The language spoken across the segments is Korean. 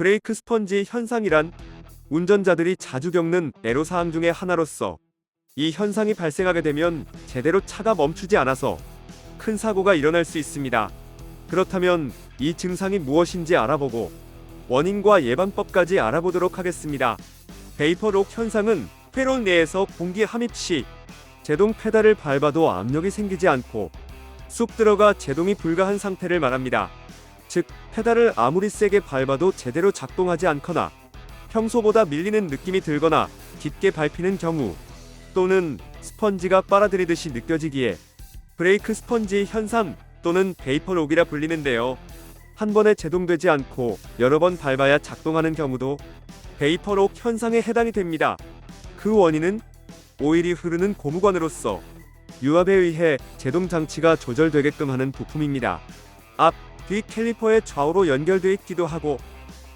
브레이크 스펀지 현상이란 운전자들이 자주 겪는 애로사항 중의 하나로서 이 현상이 발생하게 되면 제대로 차가 멈추지 않아서 큰 사고가 일어날 수 있습니다. 그렇다면 이 증상이 무엇인지 알아보고 원인과 예방법까지 알아보도록 하겠습니다. 베이퍼록 현상은 회로 내에서 공기 함입 시 제동 페달을 밟아도 압력이 생기지 않고 쑥 들어가 제동이 불가한 상태를 말합니다. 즉, 페달을 아무리 세게 밟아도 제대로 작동하지 않거나 평소보다 밀리는 느낌이 들거나 깊게 밟히는 경우 또는 스펀지가 빨아들이듯이 느껴지기에 브레이크 스펀지 현상 또는 베이퍼록이라 불리는데요. 한 번에 제동되지 않고 여러 번 밟아야 작동하는 경우도 베이퍼록 현상에 해당이 됩니다. 그 원인은 오일이 흐르는 고무관으로서 유압에 의해 제동 장치가 조절되게끔 하는 부품입니다. 앞, 뒤 캘리퍼의 좌우로 연결되어 있기도 하고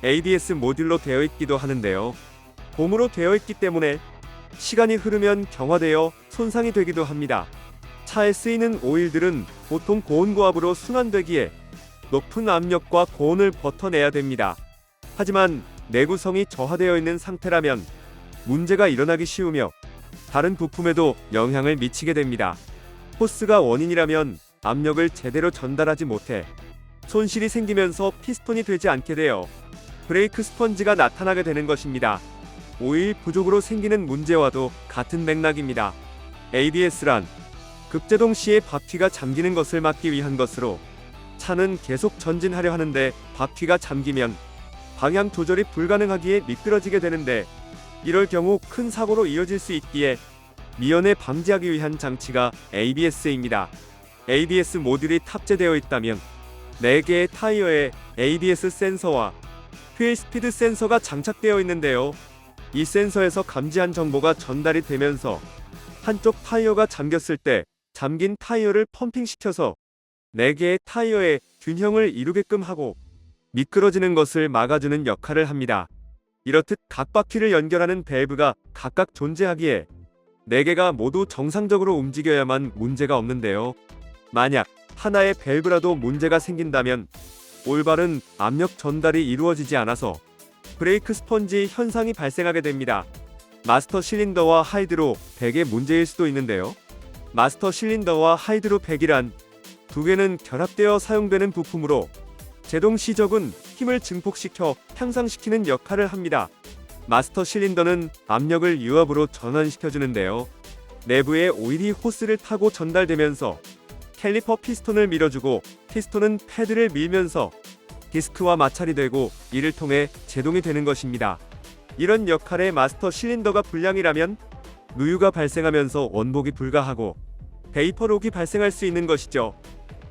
ABS 모듈로 되어 있기도 하는데요. 고무로 되어 있기 때문에 시간이 흐르면 경화되어 손상이 되기도 합니다. 차에 쓰이는 오일들은 보통 고온고압으로 순환되기에 높은 압력과 고온을 버텨내야 됩니다. 하지만 내구성이 저하되어 있는 상태라면 문제가 일어나기 쉬우며 다른 부품에도 영향을 미치게 됩니다. 호스가 원인이라면 압력을 제대로 전달하지 못해 손실이 생기면서 피스톤이 되지 않게 되어 브레이크 스펀지가 나타나게 되는 것입니다. 오일 부족으로 생기는 문제와도 같은 맥락입니다. ABS란 급제동 시에 바퀴가 잠기는 것을 막기 위한 것으로 차는 계속 전진하려 하는데 바퀴가 잠기면 방향 조절이 불가능하기에 미끄러지게 되는데 이럴 경우 큰 사고로 이어질 수 있기에 미연에 방지하기 위한 장치가 ABS입니다. ABS 모듈이 탑재되어 있다면 4개의 타이어에 ABS 센서와 휠 스피드 센서가 장착되어 있는데요. 이 센서에서 감지한 정보가 전달이 되면서 한쪽 타이어가 잠겼을 때 잠긴 타이어를 펌핑시켜서 4개의 타이어의 균형을 이루게끔 하고 미끄러지는 것을 막아주는 역할을 합니다. 이렇듯 각 바퀴를 연결하는 밸브가 각각 존재하기에 4개가 모두 정상적으로 움직여야만 문제가 없는데요. 만약 하나의 밸브라도 문제가 생긴다면 올바른 압력 전달이 이루어지지 않아서 브레이크 스펀지 현상이 발생하게 됩니다. 마스터 실린더와 하이드로 팩의 문제일 수도 있는데요. 마스터 실린더와 하이드로 팩이란 두 개는 결합되어 사용되는 부품으로 제동 시적은 힘을 증폭시켜 향상시키는 역할을 합니다. 마스터 실린더는 압력을 유압으로 전환시켜주는데요. 내부에 오일이 호스를 타고 전달되면서 캘리퍼 피스톤을 밀어주고 피스톤은 패드를 밀면서 디스크와 마찰이 되고 이를 통해 제동이 되는 것입니다. 이런 역할의 마스터 실린더가 불량이라면 누유가 발생하면서 원복이 불가하고 베이퍼록이 발생할 수 있는 것이죠.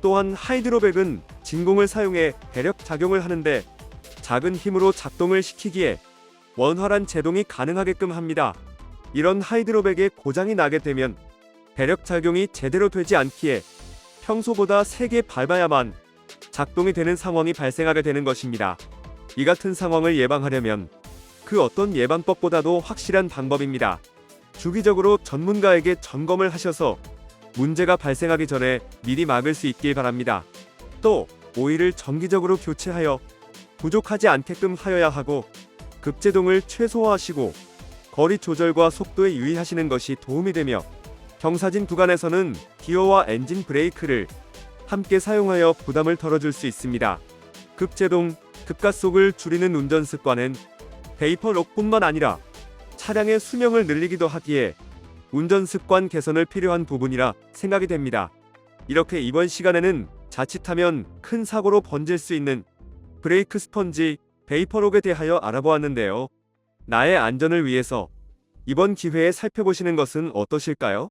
또한 하이드로백은 진공을 사용해 배력 작용을 하는데 작은 힘으로 작동을 시키기에 원활한 제동이 가능하게끔 합니다. 이런 하이드로백에 고장이 나게 되면 배력 작용이 제대로 되지 않기에 평소보다 세게 밟아야만 작동이 되는 상황이 발생하게 되는 것입니다. 이 같은 상황을 예방하려면 그 어떤 예방법보다도 확실한 방법입니다. 주기적으로 전문가에게 점검을 하셔서 문제가 발생하기 전에 미리 막을 수 있길 바랍니다. 또 오일을 정기적으로 교체하여 부족하지 않게끔 하여야 하고 급제동을 최소화하시고 거리 조절과 속도에 유의하시는 것이 도움이 되며 경사진 구간에서는 기어와 엔진 브레이크를 함께 사용하여 부담을 덜어줄 수 있습니다. 급제동, 급가속을 줄이는 운전 습관은 베이퍼 록뿐만 아니라 차량의 수명을 늘리기도 하기에 운전 습관 개선을 필요한 부분이라 생각이 됩니다. 이렇게 이번 시간에는 자칫하면 큰 사고로 번질 수 있는 브레이크 스펀지 베이퍼록에 대하여 알아보았는데요. 나의 안전을 위해서 이번 기회에 살펴보시는 것은 어떠실까요?